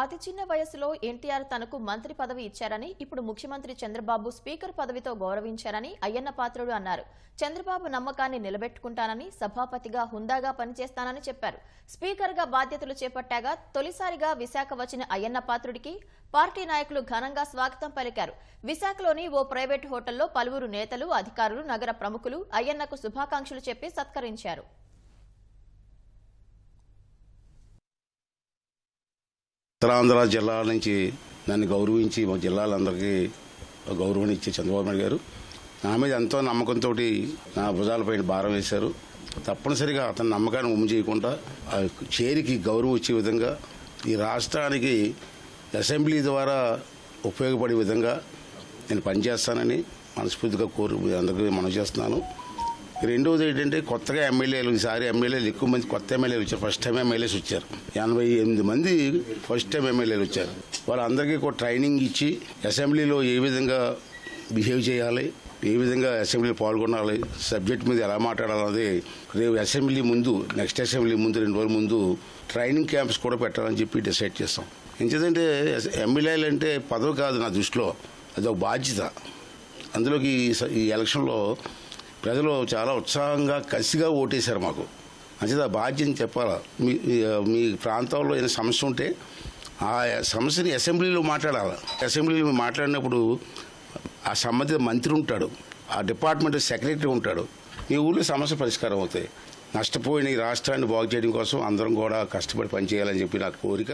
అతి చిన్న వయసులో ఎన్టీఆర్ తనకు మంత్రి పదవి ఇచ్చారని ఇప్పుడు ముఖ్యమంత్రి చంద్రబాబు స్పీకర్ పదవితో గౌరవించారని అయ్యన్న పాత్రుడు అన్నారు. చంద్రబాబు నమ్మకాన్ని నిలబెట్టుకుంటానని సభాపతిగా హుందాగా పనిచేస్తానని చెప్పారు. స్పీకర్గా బాధ్యతలు చేపట్టాగా తొలిసారిగా విశాఖ వచ్చిన అయ్యన్న పాత్రుడికి పార్టీ నాయకులు ఘనంగా స్వాగతం పలికారు. విశాఖలోని ఓ ప్రైవేట్ హోటల్లో పలువురు నేతలు అధికారులు నగర ప్రముఖులు అయ్యన్నకు శుభాకాంక్షలు చెప్పి సత్కరించారు. ఉత్తరాంధ్ర జిల్లాల నుంచి నన్ను గౌరవించి మా జిల్లాలందరికీ గౌరవం ఇచ్చే చంద్రబాబు నాయుడు గారు. నా మీద ఎంతో నమ్మకంతో నా భుజాలపైన భారం వేశారు. తప్పనిసరిగా అతని నమ్మకాన్ని ఉమ్ము చేయకుండా ఆ చేరికి గౌరవం ఇచ్చే విధంగా ఈ రాష్ట్రానికి అసెంబ్లీ ద్వారా ఉపయోగపడే విధంగా నేను పనిచేస్తానని మనస్ఫూర్తిగా కోరు అందరికీ మనం చేస్తున్నాను. రెండవది ఏంటంటే కొత్తగా ఎమ్మెల్యేలు ఈసారి ఎమ్మెల్యేలు ఎక్కువ మంది కొత్త ఎమ్మెల్యేలు వచ్చారు. ఫస్ట్ టైం ఎమ్మెల్యేస్ వచ్చారు. ఎనభై ఎనిమిది మంది ఫస్ట్ టైం ఎమ్మెల్యేలు వచ్చారు. వాళ్ళందరికీ కూడా ట్రైనింగ్ ఇచ్చి అసెంబ్లీలో ఏ విధంగా బిహేవ్ చేయాలి ఏ విధంగా అసెంబ్లీలో పాల్గొనాలి సబ్జెక్ట్ మీద ఎలా మాట్లాడాలన్నది రేపు అసెంబ్లీ ముందు నెక్స్ట్ అసెంబ్లీ ముందు రెండు రోజుల ముందు ట్రైనింగ్ క్యాంప్స్ కూడా పెట్టాలని చెప్పి డిసైడ్ చేస్తాం. ఎందుకంటే ఎమ్మెల్యేలు అంటే పదవి కాదు నా దృష్టిలో. అది ఒక బాధ్యత. అందులోకి ఈ స- ఈ ఎలక్షన్లో ప్రజలు చాలా ఉత్సాహంగా కసిగా ఓటేశారు మాకు. అంచేత బాధ్యత చెప్పాలా? మీ మీ ప్రాంతంలో ఏదైనా సమస్య ఉంటే ఆ సమస్యని అసెంబ్లీలో మాట్లాడాలి? అసెంబ్లీలో మాట్లాడినప్పుడు ఆ సంబంధిత మంత్రి ఉంటాడు ఆ డిపార్ట్మెంట్ సెక్రటరీ ఉంటాడు. మీ ఊళ్ళో సమస్య పరిష్కారం అవుతాయి. నష్టపోయిన ఈ రాష్ట్రాన్ని బాగు చేయడం కోసం అందరం కూడా కష్టపడి పనిచేయాలని చెప్పి నా కోరిక.